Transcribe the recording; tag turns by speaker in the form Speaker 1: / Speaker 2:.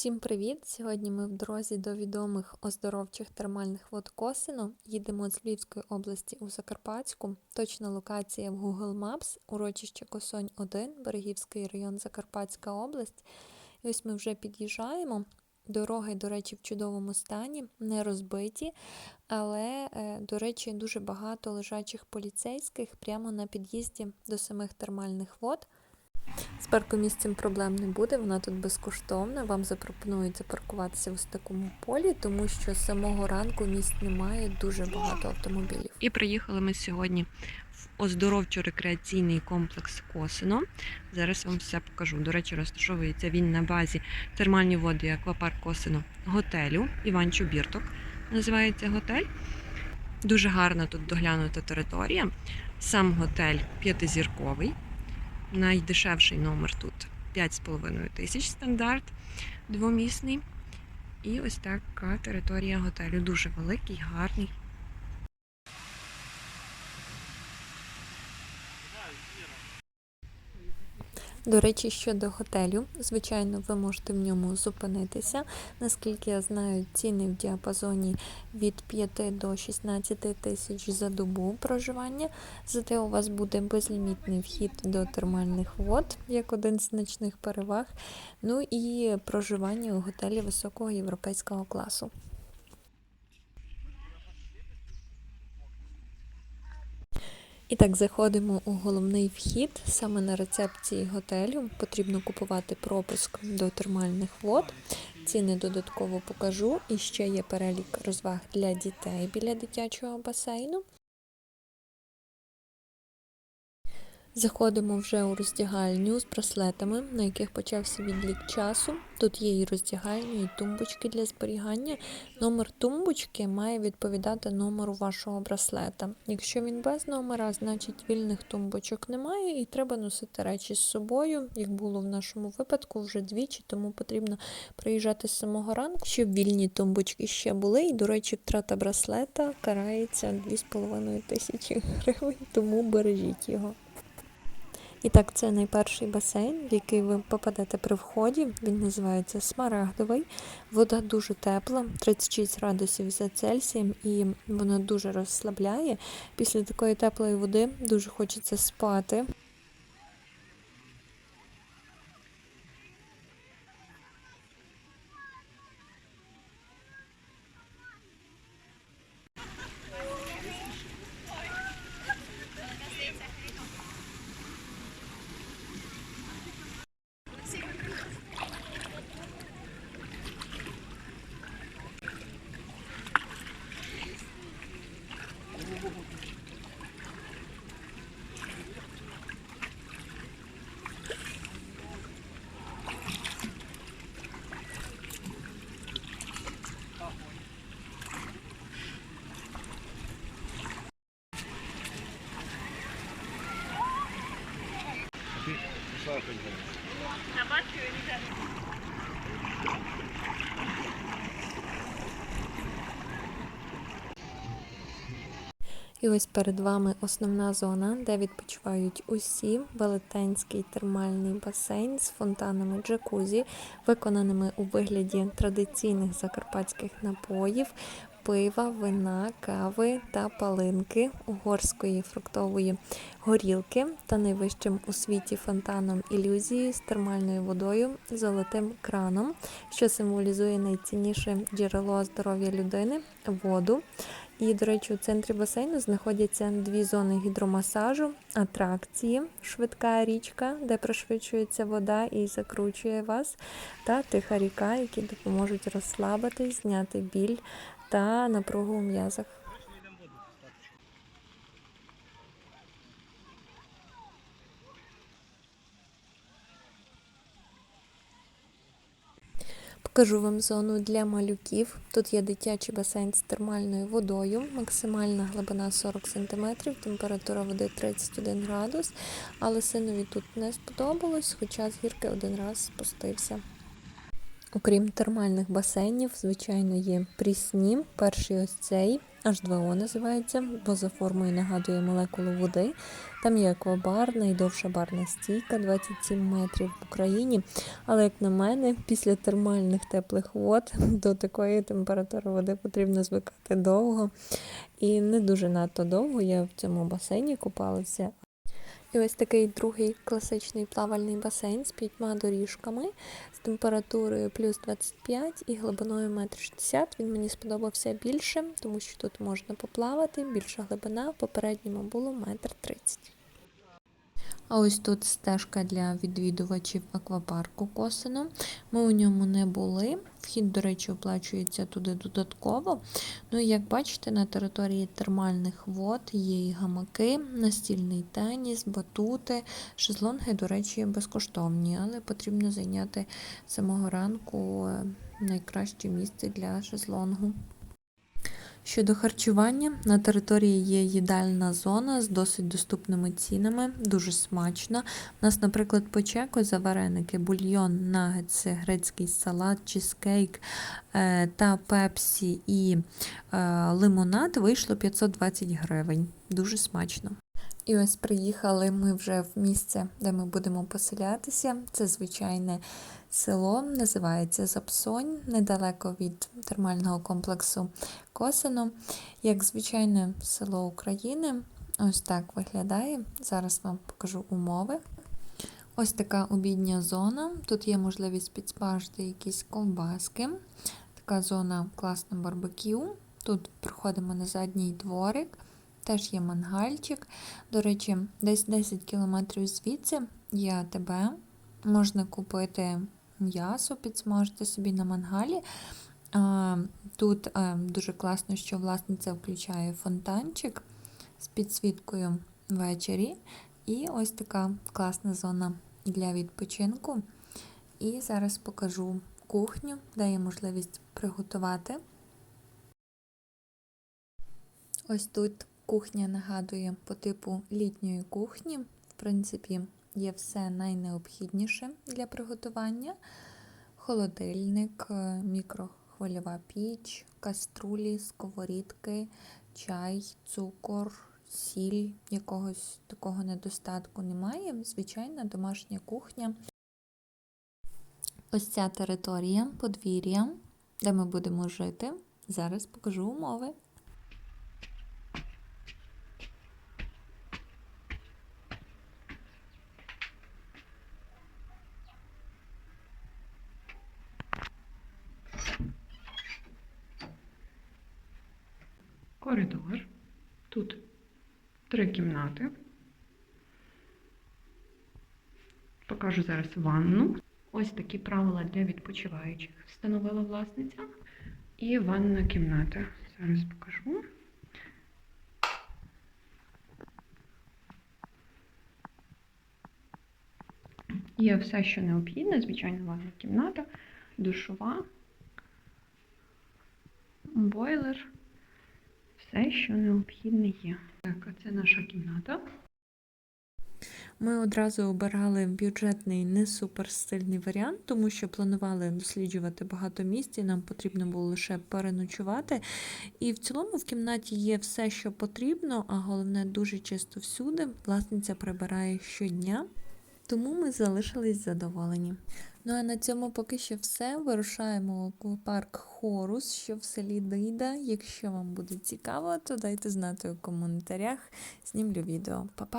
Speaker 1: Всім привіт! Сьогодні ми в дорозі до відомих оздоровчих термальних вод Косино. Їдемо з Львівської області у Закарпатську. Точна локація в Google Maps, урочище Косонь 1, Берегівський район Закарпатська область. І ось ми вже під'їжджаємо. Дороги, до речі, в чудовому стані, не розбиті, але, е, до речі, дуже багато лежачих поліцейських прямо на під'їзді до самих термальних вод. З паркомісцем проблем не буде, вона тут безкоштовна. Вам запропонують запаркуватися в такому полі, тому що з самого ранку місць немає дуже багато автомобілів.
Speaker 2: І приїхали ми сьогодні в оздоровчо-рекреаційний комплекс Косино. Зараз вам все покажу. До речі, розташовується він на базі термальні води аквапарк Косино готелю. Іван Чубірток називається готель. Дуже гарна тут доглянута територія. Сам готель п'ятизірковий. Найдешевший номер тут 5,5 тисяч стандарт двомісний. І ось така територія готелю. Дуже великий, гарний.
Speaker 1: До речі, щодо готелю, звичайно, ви можете в ньому зупинитися. Наскільки я знаю, ціни в діапазоні від 5 до 16 тисяч за добу проживання. Зате у вас буде безлімітний вхід до термальних вод, як один з значних переваг. Ну і проживання у готелі високого європейського класу. І так, заходимо у головний вхід. Саме на рецепції готелю потрібно купувати пропуск до термальних вод. Ціни додатково покажу. І ще є перелік розваг для дітей біля дитячого басейну. Заходимо вже у роздягальню з браслетами, на яких почався відлік часу. Тут є і роздягальні, і тумбочки для зберігання. Номер тумбочки має відповідати номеру вашого браслета. Якщо він без номера, значить вільних тумбочок немає і треба носити речі з собою, як було в нашому випадку вже двічі, тому потрібно приїжджати з самого ранку, щоб вільні тумбочки ще були. І, до речі, втрата браслета карається 2,5 тисячі гривень, тому бережіть його. І так, це найперший басейн, в який ви попадете при вході. Він називається Смарагдовий. Вода дуже тепла, 36 градусів за Цельсієм, і вона дуже розслабляє. Після такої теплої води дуже хочеться спати. І ось перед вами основна зона, де відпочивають усі. Велетенський термальний басейн з фонтанами джакузі, виконаними у вигляді традиційних закарпатських напоїв, пива, вина, кави та палинки, угорської фруктової горілки та найвищим у світі фонтаном ілюзії з термальною водою, золотим краном, що символізує найцінніше джерело здоров'я людини воду. І, до речі, у центрі басейну знаходяться дві зони гідромасажу, атракції, швидка річка, де пришвидшується вода і закручує вас, та тиха ріка, які допоможуть розслабитись, зняти біль та напругу у м'язах. Покажу вам зону для малюків. Тут є дитячий басейн з термальною водою, максимальна глибина 40 см, температура води 31 градус, але синові тут не сподобалось, хоча з гірки один раз спустився. Окрім термальних басейнів, звичайно, є прісні. Перший ось цей H2O називається, бо за формою нагадує молекулу води. Там є аквабар, найдовша барна стійка 27 метрів в Україні. Але, як на мене, після термальних теплих вод до такої температури води потрібно звикати довго. І не дуже надто довго я в цьому басейні купалася. І ось такий другий класичний плавальний басейн з п'ятьма доріжками з температурою плюс 25 і глибиною 1,60 м. Він мені сподобався більше, тому що тут можна поплавати, більша глибина, в попередньому було 1,30 м. А ось тут стежка для відвідувачів аквапарку Косино. Ми у ньому не були. Вхід, до речі, оплачується туди додатково. Ну і як бачите, на території термальних вод є і гамаки, настільний теніс, батути. Шезлонги, до речі, безкоштовні, але потрібно зайняти з самого ранку е, найкраще місце для шезлонгу. Щодо харчування, на території є їдальна зона з досить доступними цінами, дуже смачно. У нас, наприклад, по чеку за вареники, бульйон, нагетси, грецький салат, чизкейк е, та пепсі і е, лимонад вийшло 520 гривень. Дуже смачно. І ось приїхали ми вже в місце, де ми будемо поселятися. Це звичайне село, називається Запсонь, недалеко від термального комплексу Косино. Як звичайне село України. Ось так виглядає. Зараз вам покажу умови. Ось така обідня зона. Тут є можливість підсмажити якісь ковбаски. Така зона класне барбекю. Тут приходимо на задній дворик. Теж є мангальчик. До речі, десь 10 кілометрів звідси є АТБ. Можна купити м'ясо, підсмажити собі на мангалі. Тут дуже класно, що власниця включає фонтанчик з підсвіткою ввечері. І ось така класна зона для відпочинку. І зараз покажу кухню, де є можливість приготувати. Ось тут кухня нагадує по типу літньої кухні. В принципі, є все найнеобхідніше для приготування: холодильник, е, мікрохвильова піч, каструлі, сковорідки, чай, цукор, сіль. Якогось такого недостатку немає. Звичайна домашня кухня. Ось ця територія, подвір'я, де ми будемо жити. Зараз покажу умови.
Speaker 2: Коридор. Тут три кімнати. Покажу зараз ванну. Ось такі правила для відпочиваючих встановила власниця. І ванна кімната. Зараз покажу. Є все, що необхідне, звичайно, ванна кімната, душова, бойлер, все, що необхідне є. Так, а це наша кімната.
Speaker 1: Ми одразу обирали бюджетний не суперстильний варіант, тому що планували досліджувати багато місць, і нам потрібно було лише переночувати. І в цілому в кімнаті є все, що потрібно, а головне дуже чисто всюди. Власниця прибирає щодня. Тому ми залишились задоволені. Ну а на цьому поки що все. Вирушаємо у парк Хорус, що в селі Дида. Якщо вам буде цікаво, то дайте знати у коментарях. Знімлю відео. Па-па!